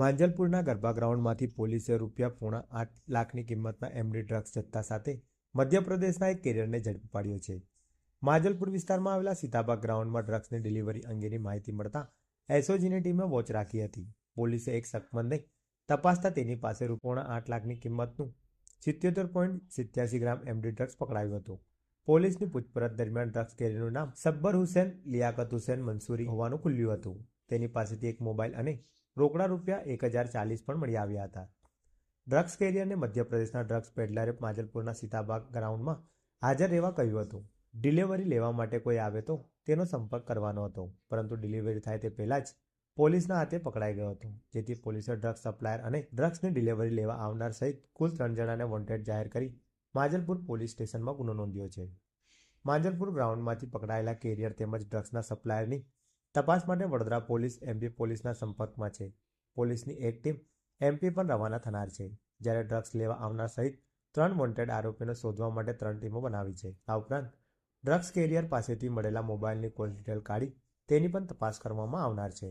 માંજલપુરના ગરબા ગ્રાઉન્ડમાંથી પોલીસે રૂપિયા પોણા આઠ લાખની કિંમતના એમડી ડ્રગ્સ જથ્થા સાથે મધ્યપ્રદેશના એક કેરિયરને ઝડપી પાડ્યો છે. માંજલપુર વિસ્તારમાં આવેલા સીતાબાગ ગ્રાઉન્ડમાં ડ્રગ્સની ડિલિવરી અંગેની માહિતી મળતા એસઓજીની ટીમે વોચ રાખી હતી. પોલીસે એક શકમંદને તપાસતા તેની પાસે રૂપોણા આઠ લાખની કિંમતનું સિત્યોતેર પોઈન્ટ સિત્યાસી ગ્રામ એમડી ડ્રગ્સ પકડાયું હતું. પોલીસની પૂછપરછ દરમિયાન ડ્રગ્સ કેરિયરનું નામ સબ્બર હુસેન, લિયાકત હુસેન, મંસૂરી હોવાનું ખુલ્યું હતું. તેની પાસેથી એક મોબાઈલ અને રોકડા રૂપિયા એક હજાર ચાલીસ પણ મળી આવ્યા હતા. ડ્રગ્સ કેરિયરને મધ્યપ્રદેશના ડ્રગ્સ પેડલરે માજલપુરના સીતાબાગ ગ્રાઉન્ડમાં હાજર રહેવા કહ્યું હતું. ડિલિવરી લેવા માટે કોઈ આવે તો તેનો સંપર્ક કરવાનો હતો, પરંતુ ડિલિવરી થાય તે પહેલાં જ પોલીસના હાથે પકડાઈ ગયો હતો, જેથી પોલીસે ડ્રગ્સ સપ્લાયર અને ડ્રગ્સની ડિલિવરી લેવા આવનાર સહિત કુલ ત્રણ જણાને વોન્ટેડ જાહેર કરી માજલપુર પોલીસ સ્ટેશનમાં ગુનો નોંધ્યો છે. માંજલપુર ગ્રાઉન્ડમાંથી પકડાયેલા કેરિયર તેમજ ડ્રગ્સના સપ્લાયરની તપાસ માટે વડોદરા પોલીસ, એમપી પોલીસના સંપર્કમાં છે. પોલીસની એક ટીમ એમપી પણ રવાના થનાર છે, જ્યારે ડ્રગ્સ લેવા આવનાર સહિત ત્રણ વોન્ટેડ આરોપીને શોધવા માટે ત્રણ ટીમો બનાવી છે. આ ઉપરાંત, ડ્રગ્સ કેરિયર પાસેથી મળેલા મોબાઈલની કોલ ડિટેલ કાઢી તેની પણ તપાસ કરવામાં આવનાર છે.